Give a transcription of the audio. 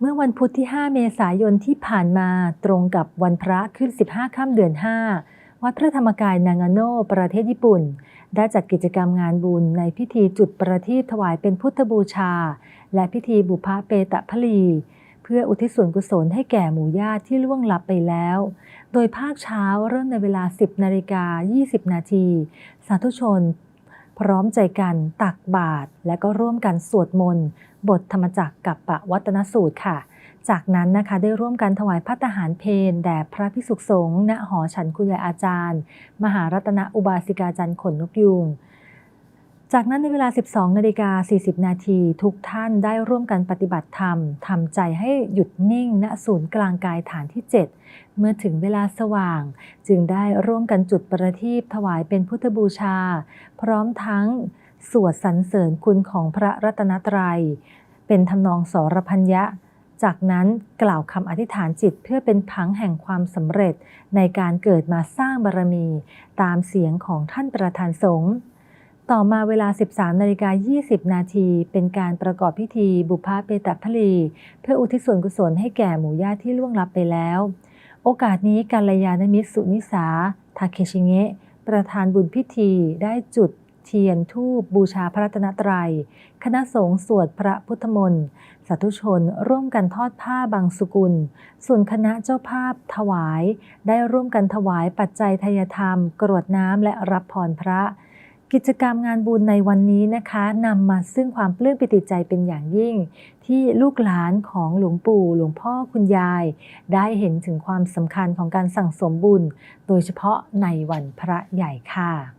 เมื่อวันพุธที่ 5 เมษายนที่ผ่านมาตรงกับวันพระขึ้น 15 ค่ำเดือน 5 วัดพระธรรมกายนางาโนประเทศญี่ปุ่น ได้จัดกิจกรรมงานบุญในพิธีจุดประทีปถวายเป็นพุทธบูชา และพิธีบุพเปตะพลี เพื่ออุทิศส่วนกุศลให้แก่หมู่ญาติที่ล่วงลับไปแล้ว โดยภาคเช้าเริ่มในเวลา 10นาฬิกา20 นาทีสาธุชน พร้อมใจกันตักบาตรและก็ร่วมกันสวดมนต์บทธรรมจักรกับปะวัตนสูตรค่ะ จากนั้นนะคะได้ร่วมกันถวายพัตตาหารเพนแด่พระภิกษุสงฆ์ณหอฉันคุณยายอาจารย์ มหารัตนอุบาสิกาจันทร์ขนนกยูง จากนั้นในเวลา 12 นาฬิกา 40 นาที ทุกท่านได้ร่วมกันปฏิบัติธรรม ทำใจให้หยุดนิ่ง ณ ศูนย์กลางกายฐานที่ 7 เมื่อถึงเวลาสว่าง จึงได้ร่วมกันจุดประทีปถวายเป็นพุทธบูชา พร้อมทั้งสวดสรรเสริญคุณของพระรัตนตรัย เป็นทำนองสรพัญญะ จากนั้นกล่าวคำอธิษฐานจิตเพื่อเป็นพังแห่งความสำเร็จในการเกิดมาสร้างบารมี ตามเสียงของท่านประธานสงฆ์ ต่อมาเวลา 13นาฬิกา20 นาทีเป็นการประกอบพิธีบุพเพตพลี เพื่ออุทิศส่วนกุศลให้แก่หมู่ญาติที่ล่วงลับไปแล้ว โอกาสนี้กัลยาณมิตรสุนิสาทาเคชิเงะประธานบุญพิธีได้จุดเทียนทูปบูชาพระรัตนตรัย คณะสงฆ์สวดพระพุทธมนต์สาธุชนร่วมกันทอดผ้าบางสุกุล ส่วนคณะเจ้าภาพถวาย ได้ร่วมกันถวายปัจจัยทายธรรม กรวดน้ำและรับพรพระ กิจกรรมงานบุญในวันนี้นะคะนำมาซึ่งความปลื้มปิติใจเป็นอย่างยิ่ง ที่ลูกหลานของหลวงปู่ หลวงพ่อคุณยาย ได้เห็นถึงความสำคัญของการสั่งสมบุญ โดยเฉพาะในวันพระใหญ่ค่ะ